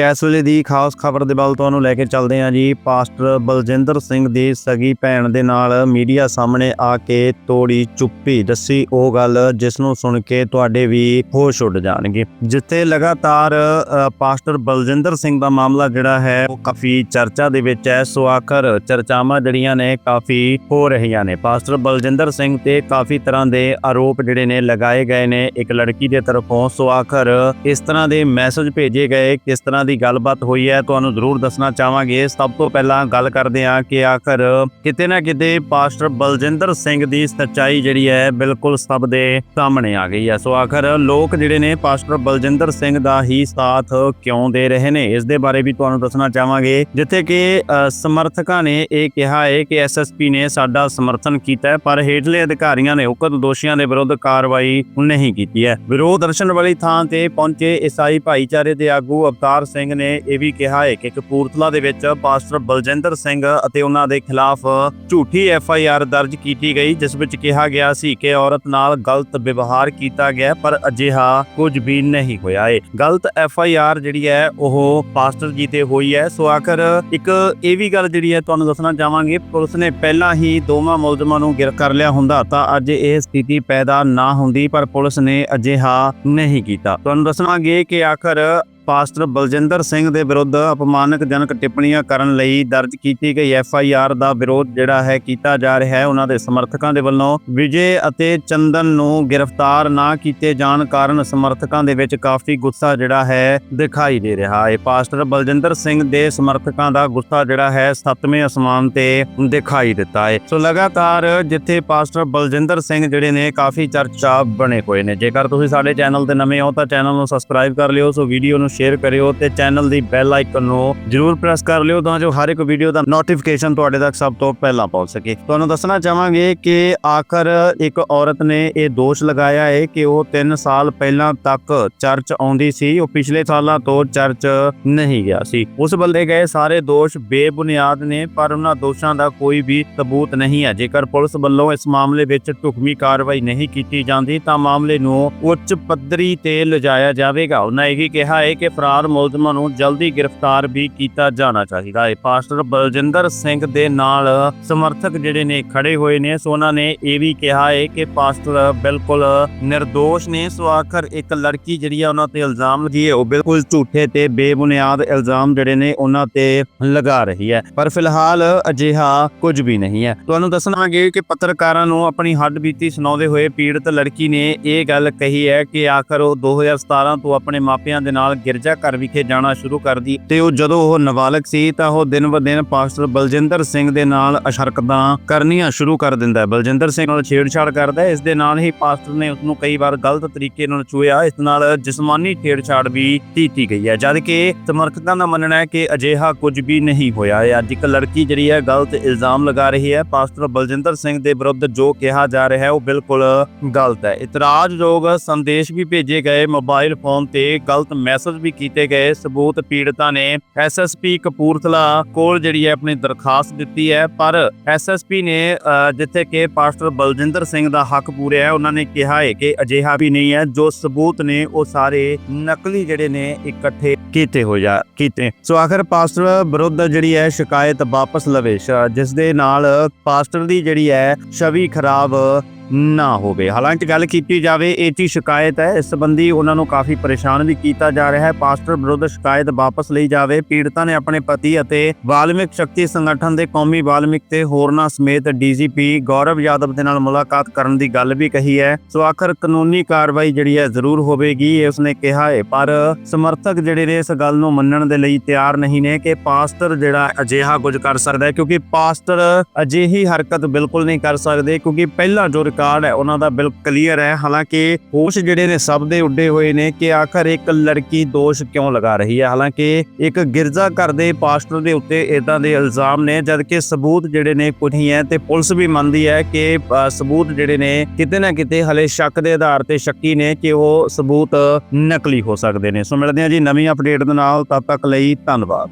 ਇਸ ਵੇਲੇ ਦੀ ਖਾਸ ਖਬਰ ਦੇ ਵੱਲ ਤੁਹਾਨੂੰ ਲੈ ਕੇ ਚੱਲਦੇ ਹਾਂ ਜੀ। ਪਾਸਟਰ ਬਲਜਿੰਦਰ ਸਿੰਘ ਦੀ ਸਗੀ ਭੈਣ ਦੇ ਨਾਲ ਮੀਡੀਆ ਸਾਹਮਣੇ ਆ ਕੇ ਤੋੜੀ ਚੁੱਪੀ। ਦੱਸੀ ਉਹ ਗੱਲ ਜਿਸ ਨੂੰ ਸੁਣ ਕੇ ਤੁਹਾਡੇ ਵੀ ਹੋਸ਼ ਉੱਡ ਜਾਣਗੇ। ਜਿੱਥੇ ਲਗਾਤਾਰ ਪਾਸਟਰ ਬਲਜਿੰਦਰ ਸਿੰਘ ਦਾ ਮਾਮਲਾ ਜਿਹੜਾ ਹੈ, ਉਹ ਕਾਫੀ ਚਰਚਾ ਦੇ ਵਿੱਚ ਹੈ। ਸੋ ਆਖਰ ਚਰਚਾਵਾਂ ਜਿਹੜੀਆਂ ਨੇ, ਕਾਫੀ ਹੋ ਰਹੀਆਂ ਨੇ। ਪਾਸਟਰ ਬਲਜਿੰਦਰ ਸਿੰਘ ਤੇ ਕਾਫੀ ਤਰ੍ਹਾਂ ਦੇ ਆਰੋਪ ਜਿਹੜੇ ਨੇ, ਲਗਾਏ ਗਏ ਨੇ ਇੱਕ ਲੜਕੀ ਦੇ ਤਰਫੋਂ। ਸੋ ਆਖਰ ਇਸ ਤਰ੍ਹਾਂ ਦੇ ਮੈਸੇਜ ਭੇਜੇ ਗਏ, ਕਿਸ ਤਰ੍ਹਾਂ ਦੀ ਗੱਲਬਾਤ ਹੋਈ ਹੈ, ਤੁਹਾਨੂੰ ਜ਼ਰੂਰ ਦੱਸਣਾ ਚਾਹਾਂਗੇ। ਸਭ ਤੋਂ ਪਹਿਲਾਂ ਗੱਲ ਕਰਦੇ ਹਾਂ ਕਿ ਆਖਰ ਕਿਤੇ ਨਾ ਕਿਤੇ ਪਾਸਟਰ ਬਲਜਿੰਦਰ ਸਿੰਘ ਦੀ ਸੱਚਾਈ ਜਿਹੜੀ ਹੈ, ਬਿਲਕੁਲ ਸਭ ਦੇ ਸਾਹਮਣੇ ਆ ਗਈ ਹੈ। ਸੋ ਆਖਰ ਲੋਕ ਜਿਹੜੇ ਨੇ ਪਾਸਟਰ ਬਲਜਿੰਦਰ ਸਿੰਘ ਦਾ ਹੀ ਸਾਥ ਕਿਉਂ ਦੇ ਰਹੇ ਨੇ? ਇਸ ਦੇ ਬਾਰੇ ਵੀ ਤੁਹਾਨੂੰ ਦੱਸਣਾ ਚਾਹਾਂਗੇ, ਜਿੱਥੇ ਕਿ ਸਮਰਥਕਾਂ ਨੇ ਇਹ ਕਿਹਾ ਹੈ ਕਿ ਐਸਐਸਪੀ ਨੇ ਸਾਡਾ ਸਮਰਥਨ ਕੀਤਾ ਪਰ ਹੇਠਲੇ ਅਧਿਕਾਰੀਆਂ ਨੇ ਉਕਤ ਦੋਸ਼ੀਆਂ ਦੇ ਵਿਰੁੱਧ ਕਾਰਵਾਈ ਨਹੀਂ ਕੀਤੀ ਹੈ। ਵਿਰੋਧ ਦਰਸ਼ਨ ਵਾਲੀ ਥਾਂ ਤੇ ਪਹੁੰਚੇ ਈਸਾਈ ਭਾਈਚਾਰੇ ਦੇ ਆਗੂ ਅਵਤਾਰ ਸਿੰਘ ਸਿੰਘ ਨੇ ਇਹ ਵੀ ਕਿਹਾ ਹੈ ਕਿ ਕਪੂਰਥਲਾ ਦੇ ਵਿੱਚ ਪਾਸਟਰ ਬਲਜਿੰਦਰ ਸਿੰਘ ਅਤੇ ਉਹਨਾਂ ਦੇ ਖਿਲਾਫ ਝੂਠੀ ਐਫ ਆਈ ਆਰ ਦਰਜ ਕੀਤੀ ਗਈ, ਜਿਸ ਵਿੱਚ ਕਿਹਾ ਗਿਆ ਸੀ ਕਿ ਔਰਤ ਨਾਲ ਗਲਤ ਵਿਵਹਾਰ ਕੀਤਾ ਗਿਆ, ਪਰ ਅਜਿਹਾ ਕੁਝ ਵੀ ਨਹੀਂ ਹੋਇਆ ਹੈ ਗਲਤ ਐਫ ਆਈ ਆਰ ਜਿਹੜੀ ਹੈ, ਉਹ ਪਾਸਟਰ ਜੀ ਤੇ ਹੋਈ ਹੈ। ਸੋ ਆਖਰ ਇੱਕ ਇਹ ਵੀ ਗੱਲ ਜਿਹੜੀ ਹੈ, ਤੁਹਾਨੂੰ ਦੱਸਣਾ ਚਾਹਾਂਗੇ, ਪੁਲਿਸ ਨੇ ਪਹਿਲਾਂ ਹੀ ਦੋਵਾਂ ਮੁਲਜ਼ਮਾਂ ਨੂੰ ਗ੍ਰਿਫਤਾਰ ਕਰ ਲਿਆ ਹੁੰਦਾ ਤਾਂ ਅੱਜ ਇਹ ਸਥਿਤੀ ਪੈਦਾ ਨਾ ਹੁੰਦੀ, ਪਰ ਪੁਲਿਸ ਨੇ ਅਜਿਹਾ ਨਹੀਂ ਕੀਤਾ। ਤੁਹਾਨੂੰ ਦੱਸਣਾਗੇ ਕਿ ਆਖਰ ਪਾਸਟਰ ਬਲਜਿੰਦਰ ਸਿੰਘ ਦੇ ਵਿਰੁੱਧ ਅਪਮਾਨਕਜਨਕ ਟਿੱਪਣੀਆਂ ਕਰਨ ਲਈ ਦਰਜ ਕੀਤੀ ਗਈ ਐਫ ਆਈ ਆਰ ਦਾ ਵਿਰੋਧ ਜਿਹੜਾ ਹੈ ਕੀਤਾ ਜਾ ਰਿਹਾ ਹੈ। ਉਹਨਾਂ ਦੇ ਸਮਰਥਕਾਂ ਦੇ ਵੱਲੋਂ ਵਿਜੇ ਅਤੇ ਚੰਦਨ ਨੂੰ ਗ੍ਰਿਫਤਾਰ ਨਾ ਕੀਤੇ ਜਾਣ ਕਾਰਨ ਸਮਰਥਕਾਂ ਦੇ ਵਿੱਚ ਕਾਫੀ ਗੁੱਸਾ ਜਿਹੜਾ ਹੈ ਦਿਖਾਈ ਦੇ ਰਿਹਾ ਹੈ। ਪਾਸਟਰ ਬਲਜਿੰਦਰ ਸਿੰਘ ਦੇ ਸਮਰਥਕਾਂ ਦਾ ਗੁੱਸਾ ਜਿਹੜਾ ਹੈ ਸੱਤਵੇਂ ਅਸਮਾਨ ਤੇ ਦਿਖਾਈ ਦਿੱਤਾ ਹੈ। ਸੋ ਲਗਾਤਾਰ ਜਿੱਥੇ ਪਾਸਟਰ ਬਲਜਿੰਦਰ ਸਿੰਘ ਜਿਹੜੇ ਨੇ ਕਾਫੀ ਚਰਚਾ ਬਣੇ ਹੋਏ ਨੇ। ਜੇਕਰ ਤੁਸੀਂ ਸਾਡੇ ਚੈਨਲ ਤੇ ਨਵੇਂ ਹੋ ਤਾਂ ਚੈਨਲ ਨੂੰ ਸਬਸਕ੍ਰਾਈਬ ਕਰ ਲਿਓ। ਸੋ ਵੀਡੀਓ ਨੂੰ ਸ਼ੇਅਰ ਕਰਿਓ ਤੇ ਚੈਨਲ ਦੀ ਬੈਲ ਆਈਕਨ ਨੂੰ ਜਰੂਰ ਪ੍ਰੈਸ ਕਰ ਲਿਓ ਤਾਂ ਜੋ ਹਰ ਇੱਕ ਵੀਡੀਓ ਦਾ ਨੋਟੀਫਿਕੇਸ਼ਨ ਤੁਹਾਡੇ ਤੱਕ ਸਭ ਤੋਂ ਪਹਿਲਾਂ ਪਹੁੰਚ ਸਕੇ। ਤੁਹਾਨੂੰ ਦੱਸਣਾ ਚਾਹਾਂਗੇ ਕਿ ਆਖਰ ਇੱਕ ਔਰਤ ਨੇ ਇਹ ਦੋਸ਼ ਲਗਾਇਆ ਹੈ ਕਿ ਉਹ 3 ਸਾਲ ਪਹਿਲਾਂ ਤੱਕ ਚਰਚ ਆਉਂਦੀ ਸੀ, ਉਹ ਪਿਛਲੇ ਸਾਲਾਂ ਤੋਂ ਚਰਚ ਨਹੀਂ ਗਿਆ ਸੀ। ਉਸ ਵੱਲੇ ਗਏ ਸਾਰੇ ਦੋਸ਼ ਬੇਬੁਨਿਆਦ ਨੇ, ਪਰ ਉਹਨਾਂ ਦੋਸ਼ਾਂ ਦਾ ਕੋਈ ਵੀ ਸਬੂਤ ਨਹੀਂ ਹੈ। ਜੇਕਰ ਪੁਲਿਸ ਵੱਲੋਂ ਇਸ ਮਾਮਲੇ ਵਿੱਚ ਢੁਕਵੀਂ ਕਾਰਵਾਈ ਨਹੀਂ ਕੀਤੀ ਜਾਂਦੀ, ਤਾਂ ਮਾਮਲੇ ਨੂੰ ਉੱਚ ਪੱਧਰੀ ਤੇ ਲਿਜਾਇਆ ਜਾਵੇਗਾ। ਉਹਨਾਂ ਇਹ ਵੀ ਕਿਹਾ ਹੈ ਕਿ ਫਰਾਰ ਮੁਲਜ਼ਮਾਂ ਨੂੰ ਜਲਦੀ ਗ੍ਰਿਫਤਾਰ ਵੀ ਕੀਤਾ ਜਾਣਾ ਚਾਹੀਦਾ ਹੈ। ਪਾਸਟਰ ਬਲਜਿੰਦਰ ਸਿੰਘ ਦੇ ਨਾਲ ਸਮਰਥਕ ਜਿਹੜੇ ਨੇ ਖੜੇ ਹੋਏ ਨੇ, ਸੋ ਉਹਨਾਂ ਨੇ ਇਹ ਵੀ ਕਿਹਾ ਹੈ ਕਿ ਪਾਸਟਰ ਬਿਲਕੁਲ ਨਿਰਦੋਸ਼ ਨੇ। ਸੋ ਆਖਰ ਇੱਕ ਲੜਕੀ ਜਿਹੜੀ ਆ, ਉਹਨਾਂ ਤੇ ਇਲਜ਼ਾਮ ਲਗੀ ਉਹ ਬਿਲਕੁਲ ਝੂਠੇ ਤੇ ਬੇਬੁਨਿਆਦ ਇਲਜ਼ਾਮ ਜਿਹੜੇ ਨੇ ਉਹਨਾਂ ਤੇ ਲਗਾ ਰਹੀ ਹੈ। ਪਰ ਫਿਲਹਾਲ ਅਜਿਹਾ ਕੁਝ ਵੀ ਨਹੀਂ ਹੈ। ਤੁਹਾਨੂੰ ਦੱਸਣਾਗੇ ਕਿ ਪੱਤਰਕਾਰਾਂ ਨੂੰ ਆਪਣੀ ਹੱਡ ਬੀਤੀ ਸੁਣਾਉਂਦੇ ਹੋਏ ਪੀੜਤ ਲੜਕੀ ਨੇ ਇਹ ਗੱਲ ਕਹੀ ਹੈ ਕਿ ਆਖਰ ਉਹ 2017 ਤੋਂ ਆਪਣੇ ਮਾਪਿਆਂ ਦੇ ਨਾਲ ਗਿਰਜਾ ਘਰ ਵਿਖੇ ਜਾਣਾ ਸ਼ੁਰੂ ਕਰਦੀ ਤੇ ਉਹ ਜਦੋਂ ਉਹ ਨਾਬਾਲਗ ਸੀ ਤਾਂ ਉਹ ਦਿਨ ਬ ਦਿਨ ਪਾਸਟਰ ਬਲਜਿੰਦਰ ਸਿੰਘ ਦੇ ਨਾਲ ਅਸ਼ਰਕਤਾਂ ਕਰਨੀਆਂ ਸ਼ੁਰੂ ਕਰ ਦਿੰਦਾ ਹੈ। ਬਲਜਿੰਦਰ ਸਿੰਘ ਨਾਲ ਛੇੜਛਾੜ ਕਰਦਾ ਹੈ। ਇਸ ਦੇ ਨਾਲ ਹੀ ਪਾਸਟਰ ਨੇ ਉਸ ਨੂੰ ਕਈ ਵਾਰ ਗਲਤ ਤਰੀਕੇ ਨਾਲ ਚੁਇਆ ਇਸ ਨਾਲ ਜਿਸਮਾਨੀ ਛੇੜਛਾੜ ਵੀ ਕੀਤੀ ਗਈ ਹੈ। ਜਦ ਕਿ ਸਮਰਥਕਾਂ ਦਾ ਮੰਨਣਾ ਹੈ ਕਿ ਅਜਿਹਾ ਕੁਝ ਵੀ ਨਹੀਂ ਹੋਇਆ। ਹੈ ਅੱਜ ਇੱਕ ਲੜਕੀ ਜਿਹੜੀ ਹੈ ਗਲਤ ਇਲਜ਼ਾਮ ਲਗਾ ਰਹੀ ਹੈ। ਪਾਸਟਰ ਬਲਜਿੰਦਰ ਸਿੰਘ ਦੇ ਵਿਰੁੱਧ ਜੋ ਕਿਹਾ ਜਾ ਰਿਹਾ ਹੈ, ਉਹ ਬਿਲਕੁਲ ਗਲਤ ਹੈ। ਇਤਰਾਜ਼ਯੋਗ ਸੰਦੇਸ਼ ਵੀ ਭੇਜੇ ਗਏ ਮੋਬਾਈਲ ਫੋਨ ਤੇ ਗਲਤ ਮੈਸੇਜ ਵੀ ਕੀਤੇ ਗਏ ਸਬੂਤ ਪੀੜਤਾ ਨੇ ਐਸਐਸਪੀ ਕਪੂਰਥਲਾ ਕੋਲ ਜਿਹੜੀ ਹੈ ਆਪਣੀ ਦਰਖਾਸਤ ਦਿੱਤੀ ਹੈ। ਪਰ ਐਸਐਸਪੀ ਨੇ ਜਿੱਥੇ ਕਿ ਪਾਸਟਰ ਬਲਜਿੰਦਰ ਸਿੰਘ ਦਾ ਹੱਕ ਪੂਰਿਆ ਹੈ, ਉਹਨਾਂ ਨੇ ਕਿਹਾ ਹੈ ਕਿ ਅਜਿਹਾ ਵੀ ਨਹੀਂ ਹੈ। ਜੋ ਸਬੂਤ ਨੇ, ਉਹ ਸਾਰੇ ਨਕਲੀ ਜਿਹੜੇ ਨੇ, ਇਕੱਠੇ ਕੀਤੇ ਹੋ ਜਾ ਕੀਤੇ। ਸੋ ਆਖਰ ਪਾਸਟਰ ਵਿਰੁੱਧ ਜਿਹੜੀ ਹੈ ਸ਼ਿਕਾਇਤ ਵਾਪਸ ਲਵੇ ਜਿਸ ਦੇ ਨਾਲ ਪਾਸਟਰ ਦੀ ਜਿਹੜੀ ਹੈ ਛਵੀ ਖਰਾਬ ਨਾ ਹੋਵੇ। ਹਾਲਾਂਕਿ ਗੱਲ ਕੀਤੀ ਜਾਵੇ, ਇਹ ਚੀ ਸ਼ਿਕਾਇਤ ਹੈ। ਇਸ ਸੰਬੰਧੀ ਉਹਨਾਂ ਨੂੰ ਕਾਫੀ ਪਰੇਸ਼ਾਨ ਵੀ ਕੀਤਾ ਜਾ ਰਿਹਾ ਹੈ। ਪਾਸਟਰ ਵਿਰੁੱਧ ਸ਼ਿਕਾਇਤ ਵਾਪਸ ਲਈ ਜਾਵੇ। ਪੀੜਤਾ ਨੇ ਆਪਣੇ ਪਤੀ ਅਤੇ ਵਾਲਮਿਕ ਸ਼ਕਤੀ ਸੰਗਠਨ ਦੇ ਕੌਮੀ ਵਾਲਮਿਕ ਤੇ ਹੋਰਨਾਂ ਸਮੇਤ ਡੀਜੀਪੀ ਗੌਰਵ ਯਾਦਵ ਦੇ ਨਾਲ ਮੁਲਾਕਾਤ ਕਰਨ ਦੀ ਗੱਲ ਵੀ ਕਹੀ ਹੈ। ਸੋ ਆਖਰ ਕਾਨੂੰਨੀ ਕਾਰਵਾਈ ਜਿਹੜੀ ਹੈ, ਜ਼ਰੂਰ ਹੋਵੇਗੀ, ਇਹ ਉਸਨੇ ਕਿਹਾ ਹੈ। ਪਰ ਸਮਰਥਕ ਜਿਹੜੇ ਨੇ, ਇਸ ਗੱਲ ਨੂੰ ਮੰਨਣ ਦੇ ਲਈ ਤਿਆਰ ਨਹੀਂ ਨੇ ਕਿ ਪਾਸਟਰ ਜਿਹੜਾ ਅਜਿਹਾ ਕੁਝ ਕਰ ਸਕਦਾ ਹੈ। ਕਿਉਂਕਿ ਪਾਸਟਰ ਅਜਿਹੀ ਹਰਕਤ ਬਿਲਕੁਲ ਨਹੀਂ ਕਰ ਸਕਦੇ, ਕਿਉਂਕਿ ਪਹਿਲਾਂ ਜੋ ਰਿਕਾਰਡ ਹੈ, ਉਹਨਾਂ ਦਾ ਬਿਲਕੁਲ ਕਲੀਅਰ ਹੈ। ਹਾਲਾਂਕਿ ਹੋਸ਼ ਜਿਹੜੇ ਨੇ ਸਭ ਦੇ ਉੱਡੇ ਹੋਏ ਨੇ ਕਿ ਆਖਰ ਇੱਕ ਲੜਕੀ ਦੋਸ਼ ਕਿਉਂ ਲਗਾ ਰਹੀ ਹੈ? ਹਾਲਾਂਕਿ ਇੱਕ ਗਿਰਜਾ ਘਰ ਦੇ ਪਾਸਟਰ ਦੇ ਉੱਤੇ ਇਦਾਂ ਦੇ ਇਲਜ਼ਾਮ ਨੇ, ਜਦਕਿ ਸਬੂਤ ਜਿਹੜੇ ਨੇ ਕੁਝ ਹੀ ਹੈ, ਤੇ ਪੁਲਿਸ ਵੀ ਮੰਨਦੀ ਹੈ ਕਿ ਸਬੂਤ ਜਿਹੜੇ ਨੇ ਕਿਤੇ ਨਾ ਕਿਤੇ ਹਲੇ ਸ਼ੱਕ ਦੇ ਆਧਾਰ ਤੇ ਸ਼ੱਕੀ ਨੇ ਕਿ ਉਹ ਸਬੂਤ ਨਕਲੀ ਹੋ ਸਕਦੇ ਨੇ। ਸੋ ਮਿਲਦੇ ਹਾਂ ਜੀ ਨਵੀਂ ਅਪਡੇਟ ਦੇ ਨਾਲ, ਤਦ ਤੱਕ ਲਈ ਧੰਨਵਾਦ।